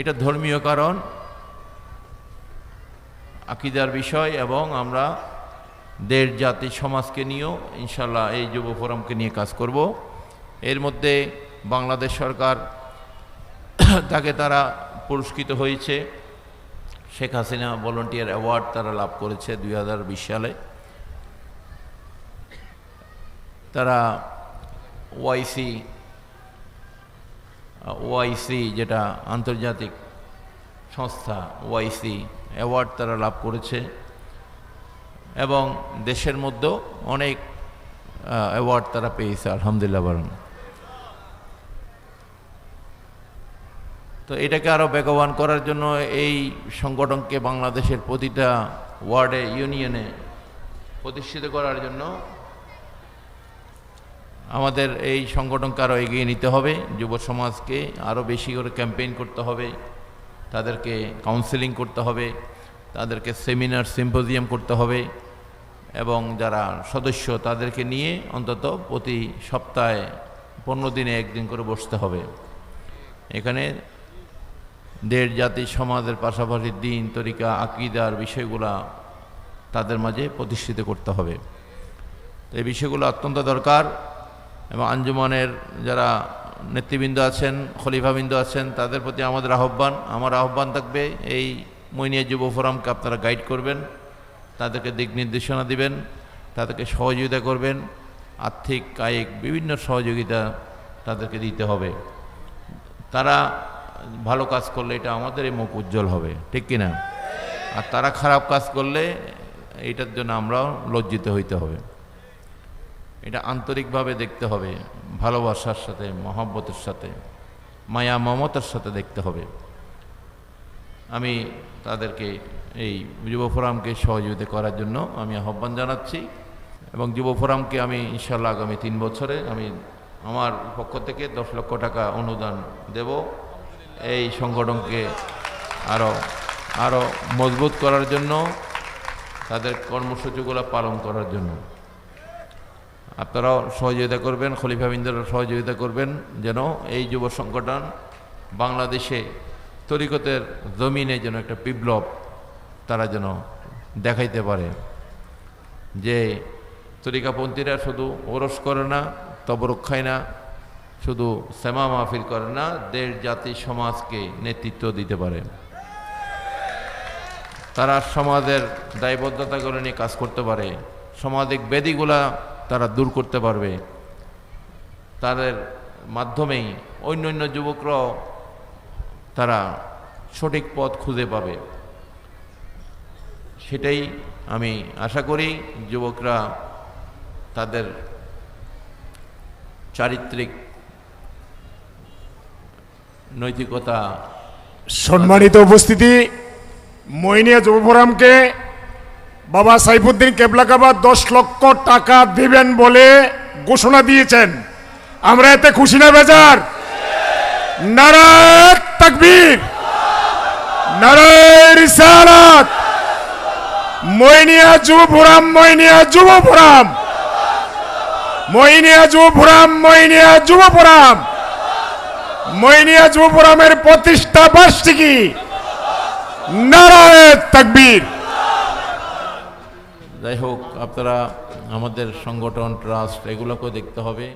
এটা ধর্মীয় কারণ, আকিদার বিষয়, এবং আমরা দেশ, জাতি, সমাজকে নিয়েও ইনশাল্লাহ এই যুব ফোরামকে নিয়ে কাজ করব। এর মধ্যে বাংলাদেশ সরকার তাকে তারা পুরস্কৃত হয়েছে। শেখ হাসিনা ভলেন্টিয়ার অ্যাওয়ার্ড তারা লাভ করেছে দু হাজার বিশ সালে। তারা ওয়াইসি ওয়াইসি, যেটা আন্তর্জাতিক সংস্থা ওয়াইসি অ্যাওয়ার্ড তারা লাভ করেছে। এবং দেশের মধ্যেও অনেক অ্যাওয়ার্ড তারা পেয়েছে, আলহামদুলিল্লাহ বরং তো এটাকে আরও বেগবান করার জন্য এই সংগঠনকে বাংলাদেশের প্রতিটা ওয়ার্ডে, ইউনিয়নে প্রতিষ্ঠিত করার জন্য আমাদের এই সংগঠনকে আরও এগিয়ে নিতে হবে। যুব সমাজকে আরও বেশি করে ক্যাম্পেইন করতে হবে। তাদেরকে কাউন্সেলিং করতে হবে। তাদেরকে সেমিনার সিম্পোজিয়াম করতে হবে। এবং যারা সদস্য, তাদেরকে নিয়ে অন্তত প্রতি সপ্তাহে পনেরো দিনে একদিন করে বসতে হবে। এখানে দেড় জাতি সমাজের পাশাপাশি দিন, তরিকা আকিদার বিষয়গুলা তাদের মাঝে প্রতিষ্ঠিত করতে হবে। তো এই বিষয়গুলো অত্যন্ত দরকার। এবং আঞ্জুমানের যারা নেতৃবৃন্দ আছেন, খলিফাবৃন্দ আছেন, তাদের প্রতি আমাদের আহ্বান। আমার আহ্বান থাকবে, এই মইনিয়া যুব ফোরামকে আপনারা গাইড করবেন, তাদেরকে দিক নির্দেশনা দিবেন, তাদেরকে সহযোগিতা করবেন, আর্থিক, কায়িক, বিভিন্ন সহযোগিতা তাদেরকে দিতে হবে। তারা ভালো কাজ করলে এটা আমাদেরই মুখ উজ্জ্বল হবে, ঠিক কিনা? আর তারা খারাপ কাজ করলে এইটার জন্য আমরাও লজ্জিত হইতে হবে। এটা আন্তরিকভাবে দেখতে হবে, ভালোবাসার সাথে, মহাব্বতের সাথে, মায়া, মমতার সাথে দেখতে হবে। আমি তাদেরকে, এই যুব ফোরামকে সহযোগিতা করার জন্য আমি আহ্বান জানাচ্ছি এবং যুব ফোরামকে আমি ইনশাল্লাহ আগামী তিন বছরে আমি আমার পক্ষ থেকে দশ লক্ষ টাকা অনুদান দেব। এই সংগঠনকে আরও আরও মজবুত করার জন্য, তাদের কর্মসূচিগুলো পালন করার জন্য। আপনারাও সহযোগিতা করবেন খলিফাবিন্দরা সহযোগিতা করবেন, যেন এই যুব সংগঠন বাংলাদেশে তরিকতের জমিনে যেন একটা বিপ্লব তারা যেন দেখাইতে পারে। যে তরিকাপন্থীরা শুধু ওরস করে না তবরক খায় না, শুধু সেমা মাহফিল করে না, দেশ, জাতি, সমাজকে নেতৃত্ব দিতে পারে। তারা সমাজের দায়বদ্ধতাগুলো নিয়ে কাজ করতে পারে। সমাজিক ব্যাধিগুলা তারা দূর করতে পারবে। তাদের মাধ্যমেই অন্য অন্য যুবকরাও তারা সঠিক পথ খুঁজে পাবে। সেটাই আমি আশা করি যুবকরা তাদের চারিত্রিক নৈতিকতা সম্মানিত উপস্থিতি, মইনিয়া যুব ফোরামকে বাবা সাইফুদ্দিন কেবলাকাবাদ দশ লক্ষ টাকা দিবেন বলে ঘোষণা দিয়েছেন। আমরা এতে খুশি না, বেজার? নারায়ণ তাকবীর নারায়ণ রিসালাত। মইনিয়া যুব ফোরাম মইনিয়া যুব ফোরাম মইনিয়া যুব ফোরাম মইনিয়া যুব ফোরাম মইনিয়া যুব ফোরামের প্রতিষ্ঠা বার্ষিকী। নারায়ণ তাকবীর। যাই হোক আপনারা আমাদের সংগঠন ট্রাস্ট এগুলোকেও দেখতে হবে।